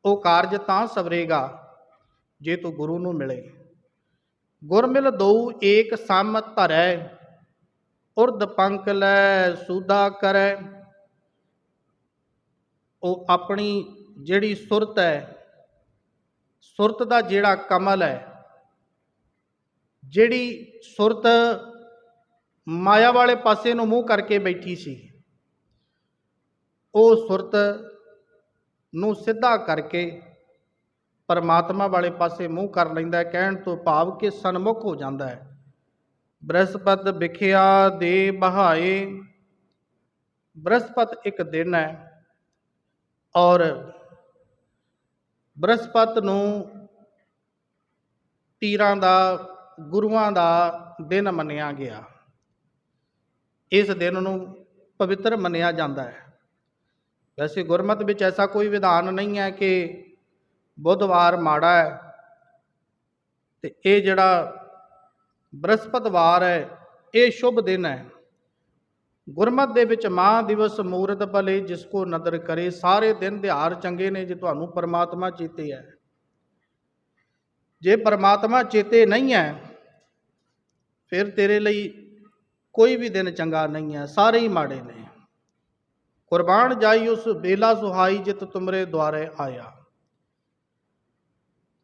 ਉਹ ਕਾਰਜ ਤਾਂ ਸਵਰੇਗਾ ਜੇ ਤੂੰ ਗੁਰੂ ਨੂੰ ਮਿਲੇ। ਗੁਰ ਮਿਲ ਦਉ ਏਕ ਸਮ ਧਰੈ ਉਰਦ ਪੰਕ ਲੈ ਸੂਦਾ ਕਰੈ। ਉਹ ਆਪਣੀ ਜਿਹੜੀ ਸੁਰਤ ਹੈ, ਸੁਰਤ ਦਾ ਜਿਹੜਾ ਕਮਲ ਹੈ, ਜਿਹੜੀ ਸੁਰਤ ਮਾਇਆ ਵਾਲੇ ਪਾਸੇ ਨੂੰ ਮੂੰਹ ਕਰਕੇ ਬੈਠੀ ਸੀ, ਉਹ ਸੁਰਤ ਨੂੰ ਸਿੱਧਾ ਕਰਕੇ ਪਰਮਾਤਮਾ ਵਾਲੇ ਪਾਸੇ ਮੂੰਹ ਕਰ ਲੈਂਦਾ ਕਹਿਣ ਤੋਂ ਭਾਵ ਕਿ ਸਨਮੁਖ ਹੋ ਜਾਂਦਾ ਹੈ। ਬ੍ਰਹਸਪਤ ਵਿਖਿਆ ਦੇ ਬਹਾਏ, ਬ੍ਰਹਸਪਤ ਇੱਕ ਦਿਨ ਹੈ ਔਰ ਬ੍ਰਹਸਪਤ ਨੂੰ ਪੀਰਾਂ ਦਾ, ਗੁਰੂਆਂ ਦਾ ਦਿਨ ਮੰਨਿਆ ਗਿਆ। ਇਸ ਦਿਨ ਨੂੰ ਪਵਿੱਤਰ ਮੰਨਿਆ ਜਾਂਦਾ ਹੈ। ਵੈਸੇ ਗੁਰਮਤ ਵਿੱਚ ਐਸਾ ਕੋਈ ਵਿਧਾਨ ਨਹੀਂ ਹੈ ਕਿ ਬੁੱਧਵਾਰ ਮਾੜਾ ਹੈ ਤੇ ਇਹ ਜਿਹੜਾ ਬ੍ਰਹਸਪਤਵਾਰ ਹੈ, ਇਹ ਸ਼ੁਭ ਦਿਨ ਹੈ। ਗੁਰਮਤ ਦੇ ਵਿੱਚ ਮਾਂ ਦਿਵਸ ਮੂਰਤ ਭਲੇ ਜਿਸ ਕੋ ਨਦਰ ਕਰੇ, ਸਾਰੇ ਦਿਨ ਦਿਹਾਰ ਚੰਗੇ ਨੇ, ਜੇ ਤੁਹਾਨੂੰ ਪਰਮਾਤਮਾ ਚੇਤੇ ਹੈ। ਜੇ ਪਰਮਾਤਮਾ ਚੇਤੇ ਨਹੀਂ ਹੈ, ਫਿਰ ਤੇਰੇ ਲਈ ਕੋਈ ਵੀ ਦਿਨ ਚੰਗਾ ਨਹੀਂ ਹੈ, ਸਾਰੇ ਹੀ ਮਾੜੇ ਨੇ। ਕੁਰਬਾਨ ਜਾਈ ਉਸ ਬੇਲਾ ਸੁਹਾਈ, ਜਿਤ ਤੁਮਰੇ ਦੁਆਰੇ ਆਇਆ।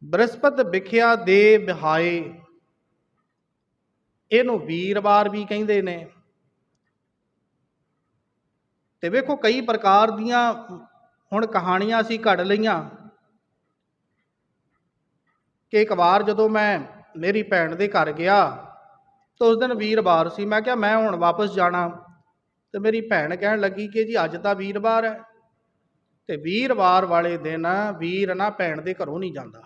ਬ੍ਰਹਸਪਤ ਵਿਖਿਆ ਦੇ ਬਿਹਾਏ, ਇਹਨੂੰ ਵੀਰਵਾਰ ਵੀ ਕਹਿੰਦੇ ਨੇ। ਤੇ ਵੇਖੋ ਕਈ ਪ੍ਰਕਾਰ ਦੀਆਂ ਹੁਣ ਕਹਾਣੀਆਂ ਅਸੀਂ ਘੜ ਲਈਆਂ ਕਿ ਇੱਕ ਵਾਰ ਜਦੋਂ ਮੈਂ ਮੇਰੀ ਭੈਣ ਦੇ ਘਰ ਗਿਆ ਤਾਂ ਉਸ ਦਿਨ ਵੀਰਵਾਰ ਸੀ, ਮੈਂ ਕਿਹਾ ਮੈਂ ਹੁਣ ਵਾਪਸ ਜਾਣਾ। ਤੇ ਮੇਰੀ ਭੈਣ ਕਹਿਣ ਲੱਗੀ ਕਿ ਜੀ ਅੱਜ ਤਾਂ ਵੀਰਵਾਰ ਹੈ। ਤੇ ਵੀਰਵਾਰ ਵਾਲੇ ਦਿਨ ਵੀਰ ਨਾ ਭੈਣ ਦੇ ਘਰੋਂ ਨਹੀਂ ਜਾਂਦਾ।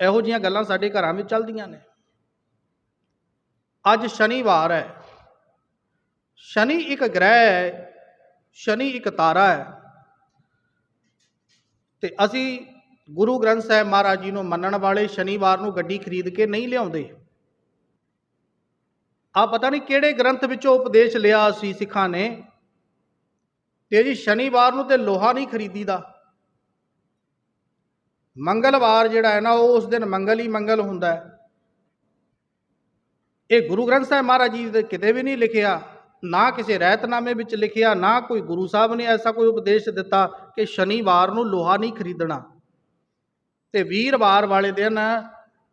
ਇਹੋ ਜੀਆਂ ਗੱਲਾਂ ਸਾਡੇ ਘਰਾਂ ਵਿੱਚ ਚੱਲਦੀਆਂ ਨੇ। ਅੱਜ ਸ਼ਨੀਵਾਰ ਹੈ। ਸ਼ਨੀ ਇੱਕ ਗ੍ਰਹਿ ਹੈ, ਸ਼ਨੀ ਇੱਕ ਤਾਰਾ ਹੈ। ਤੇ ਅਸੀਂ ਗੁਰੂ ਗ੍ਰੰਥ ਸਾਹਿਬ ਮਹਾਰਾਜ ਜੀ ਨੂੰ ਮੰਨਣ ਵਾਲੇ ਸ਼ਨੀਵਾਰ ਨੂੰ ਗੱਡੀ ਖਰੀਦ ਕੇ ਨਹੀਂ ਲਿਆਉਂਦੇ। ਆ ਪਤਾ ਨਹੀਂ ਕਿਹੜੇ ਗ੍ਰੰਥ ਵਿੱਚੋਂ ਉਪਦੇਸ਼ ਲਿਆ ਸੀ ਸਿੱਖਾਂ ਨੇ। ਤੇ ਜੀ ਸ਼ਨੀਵਾਰ ਨੂੰ ਤੇ ਲੋਹਾ ਨਹੀਂ ਖਰੀਦੀਦਾ। ਮੰਗਲਵਾਰ ਜਿਹੜਾ ਹੈ ਨਾ, ਉਹ ਉਸ ਦਿਨ ਮੰਗਲ ਹੀ ਮੰਗਲ ਹੁੰਦਾ ਹੈ। ਇਹ ਗੁਰੂ ਗ੍ਰੰਥ ਸਾਹਿਬ ਮਹਾਰਾਜ ਜੀ ਦੇ ਕਿਤੇ ਵੀ ਨਹੀਂ ਲਿਖਿਆ। ਨਾ ਕਿਸੇ ਰਹਿਤਨਾਮੇ ਵਿੱਚ ਲਿਖਿਆ, ਨਾ ਕੋਈ ਗੁਰੂ ਸਾਹਿਬ ਨੇ ਐਸਾ ਕੋਈ ਉਪਦੇਸ਼ ਦਿੱਤਾ ਕਿ ਸ਼ਨੀਵਾਰ ਨੂੰ ਲੋਹਾ ਨਹੀਂ ਖਰੀਦਣਾ। ਤੇ ਵੀਰਵਾਰ ਵਾਲੇ ਦਿਨ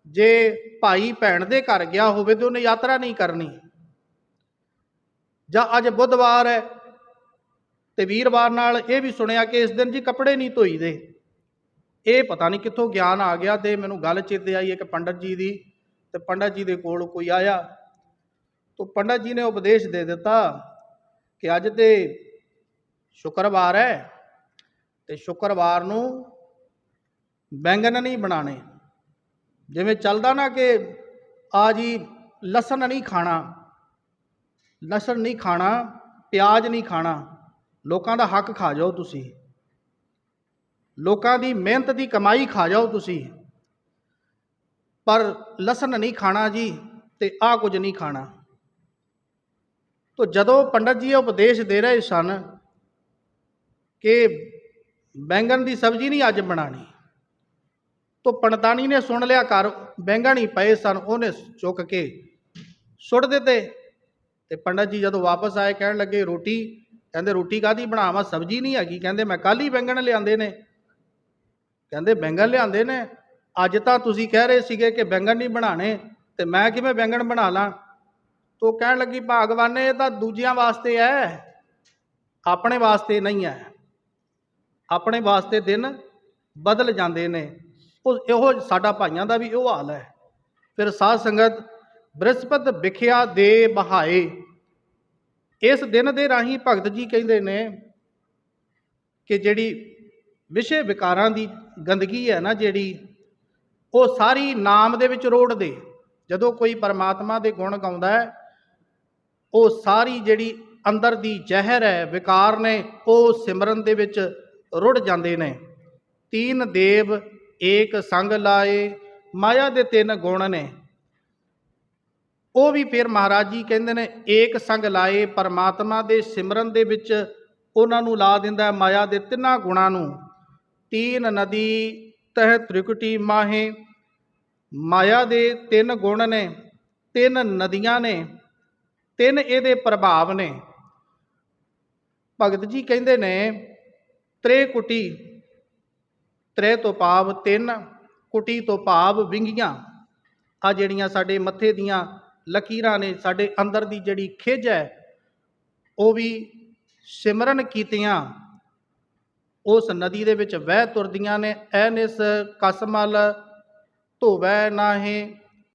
ਜੇ ਭਾਈ ਭੈਣ ਦੇ ਘਰ ਗਿਆ ਹੋਵੇ ਤੇ ਉਹਨੇ ਯਾਤਰਾ ਨਹੀਂ ਕਰਨੀ। ਜਾਂ ਅੱਜ ਬੁੱਧਵਾਰ ਹੈ, ਤੇ ਵੀਰਵਾਰ ਨਾਲ ਇਹ ਵੀ ਸੁਣਿਆ ਕਿ ਇਸ ਦਿਨ ਜੀ ਕੱਪੜੇ ਨਹੀਂ ਧੋਈਦੇ। ਇਹ ਪਤਾ ਨਹੀਂ ਕਿੱਥੋਂ ਗਿਆਨ ਆ ਗਿਆ ਤੇ ਮੈਨੂੰ ਗੱਲ ਚੇਤੇ ਆਈ ਇੱਕ ਪੰਡਤ ਜੀ ਦੀ, ਤੇ ਪੰਡਤ ਜੀ ਦੇ ਕੋਲ ਕੋਈ ਆਇਆ। ਤਾਂ ਪੰਡਤ ਜੀ ਨੇ ਉਪਦੇਸ਼ ਦੇ ਦਿੱਤਾ ਕਿ ਅੱਜ ਤੇ ਸ਼ੁੱਕਰਵਾਰ ਹੈ ਤੇ ਸ਼ੁੱਕਰਵਾਰ ਨੂੰ ਬੈਂਗਣ ਨਹੀਂ ਬਣਾਣੇ ਜਿਵੇਂ ਚੱਲਦਾ ਨਾ ਕਿ ਆ ਜੀ ਲਸਣ ਨਹੀਂ ਖਾਣਾ, ਲਸਣ ਨਹੀਂ ਖਾਣਾ, ਪਿਆਜ਼ ਨਹੀਂ ਖਾਣਾ, ਲੋਕਾਂ ਦਾ ਹੱਕ ਖਾ ਜਾਓ ਤੁਸੀਂ। ਲੋਕਾਂ ਦੀ ਮਿਹਨਤ ਦੀ ਕਮਾਈ ਖਾ ਜਾਓ ਤੁਸੀਂ। ਪਰ ਲਸਣ ਨਹੀਂ ਖਾਣਾ ਜੀ ਤੇ ਆ ਕੁਝ ਨਹੀਂ ਖਾਣਾ। ਤੋ ਜਦੋਂ ਪੰਡਤ ਜੀ ਉਪਦੇਸ਼ ਦੇ ਰਹੇ ਸਨ ਕਿ ਬੈਂਗਣ ਦੀ ਸਬਜ਼ੀ ਨਹੀਂ ਅੱਜ ਬਣਾਣੀ ਤੋ ਪੰਡਤਾਨੀ ਨੇ ਸੁਣ ਲਿਆ ਘਰ, ਬੈਂਗਣ ਹੀ ਪਏ ਸਨ, ਉਹਨੇ ਚੁੱਕ ਕੇ ਸੁੱਟ ਦਿੱਤੇ ਤੇ ਪੰਡਤ ਜੀ ਜਦੋਂ ਵਾਪਸ ਆਏ ਕਹਿਣ ਲੱਗੇ, ਰੋਟੀ? ਕਹਿੰਦੇ, ਰੋਟੀ ਕਾਦੀ ਬਣਾਵਾਂ, ਸਬਜ਼ੀ ਨਹੀਂ ਹੈਗੀ। ਕਹਿੰਦੇ, ਮੈਂ ਕੱਲ ਹੀ ਬੈਂਗਣ ਲਿਆਂਦੇ ਨੇ। ਕਹਿੰਦੇ, ਬੈਂਗਣ ਲਿਆਂਦੇ ਨੇ? ਅੱਜ ਤਾਂ ਤੁਸੀਂ ਕਹਿ ਰਹੇ ਸੀਗੇ ਕਿ ਬੈਂਗਣ ਨਹੀਂ ਬਣਾਣੇ ਤੇ ਮੈਂ ਕਿਵੇਂ ਬੈਂਗਣ ਬਣਾ ਲਾਂ? ਤੋ ਕਹਿਣ ਲੱਗੀ, ਭਾਗਵਾਨੇ, ਇਹ ਤਾਂ ਦੂਜਿਆਂ ਵਾਸਤੇ ਹੈ ਆਪਣੇ ਵਾਸਤੇ ਨਹੀਂ ਹੈ ਆਪਣੇ ਵਾਸਤੇ ਦਿਨ ਬਦਲ ਜਾਂਦੇ ਨੇ। ਉਹ ਇਹੋ ਸਾਡਾ ਭਾਈਆਂ ਦਾ ਵੀ ਉਹ ਹਾਲ ਹੈ ਫਿਰ ਸਾਧ ਸੰਗਤ, ਬ੍ਰਹਸਪਤ ਵਿਖਿਆ ਦੇ ਬਹਾਏ, ਇਸ ਦਿਨ ਦੇ ਰਾਹੀਂ ਭਗਤ ਜੀ ਕਹਿੰਦੇ ਨੇ ਕਿ ਜਿਹੜੀ ਵਿਸ਼ੇ ਵਿਕਾਰਾਂ ਦੀ ਗੰਦਗੀ ਹੈ ਨਾ ਜਿਹੜੀ, ਉਹ ਸਾਰੀ ਨਾਮ ਦੇ ਵਿੱਚ ਰੋੜ ਦੇ ਜਦੋਂ ਕੋਈ ਪਰਮਾਤਮਾ ਦੇ ਗੁਣ ਗਾਉਂਦਾ ਹੈ ਉਹ ਸਾਰੀ ਜਿਹੜੀ ਅੰਦਰ ਦੀ ਜ਼ਹਿਰ ਹੈ, ਵਿਕਾਰ ਨੇ, ਉਹ ਸਿਮਰਨ ਦੇ ਵਿੱਚ ਰੁੜ ਜਾਂਦੇ ਨੇ। ਤੀਨ ਦੇਵ, ਏਕ ਸੰਗ ਲਾਏ, ਮਾਇਆ ਦੇ ਤਿੰਨ ਗੁਣ ਨੇ। ਉਹ ਵੀ ਫਿਰ ਮਹਾਰਾਜ ਜੀ ਕਹਿੰਦੇ ਨੇ, ਏਕ ਸੰਗ ਲਾਏ, ਪਰਮਾਤਮਾ ਦੇ ਸਿਮਰਨ ਦੇ ਵਿੱਚ ਉਹਨਾਂ ਨੂੰ ਲਾ ਦਿੰਦਾ ਹੈ ਮਾਇਆ ਦੇ ਤਿੰਨਾਂ ਗੁਣਾਂ ਨੂੰ। ਤੀਨ ਨਦੀ, ਤਹਿ ਤ੍ਰਿਕੁਟੀ ਮਾਹੇ, ਮਾਇਆ ਦੇ ਤਿੰਨ ਗੁਣ ਨੇ, ਤਿੰਨ ਨਦੀਆਂ ਨੇ। ਤਿੰਨ ਇਹਦੇ ਪ੍ਰਭਾਵ ਨੇ। ਭਗਤ ਜੀ ਕਹਿੰਦੇ ਨੇ ਤ੍ਰੇ ਕੁਟੀ ਤ੍ਰੇ ਤੋਂ ਭਾਵ ਤਿੰਨ, ਕੁਟੀ ਤੋਂ ਭਾਵ ਵਿੰਗੀਆਂ। ਆ ਜਿਹੜੀਆਂ ਸਾਡੇ ਮੱਥੇ ਦੀਆਂ ਲਕੀਰਾਂ ਨੇ, ਸਾਡੇ ਅੰਦਰ ਦੀ ਜਿਹੜੀ ਖਿਜ ਹੈ, ਉਹ ਵੀ ਸਿਮਰਨ ਕੀਤੀਆਂ। ਉਸ ਨਦੀ ਦੇ ਵਿੱਚ ਵਹਿ ਤੁਰਦੀਆਂ ਨੇ, ਐਨਿਸ ਕਸਮਲ ਧੋਵੈ ਨਾਹੇ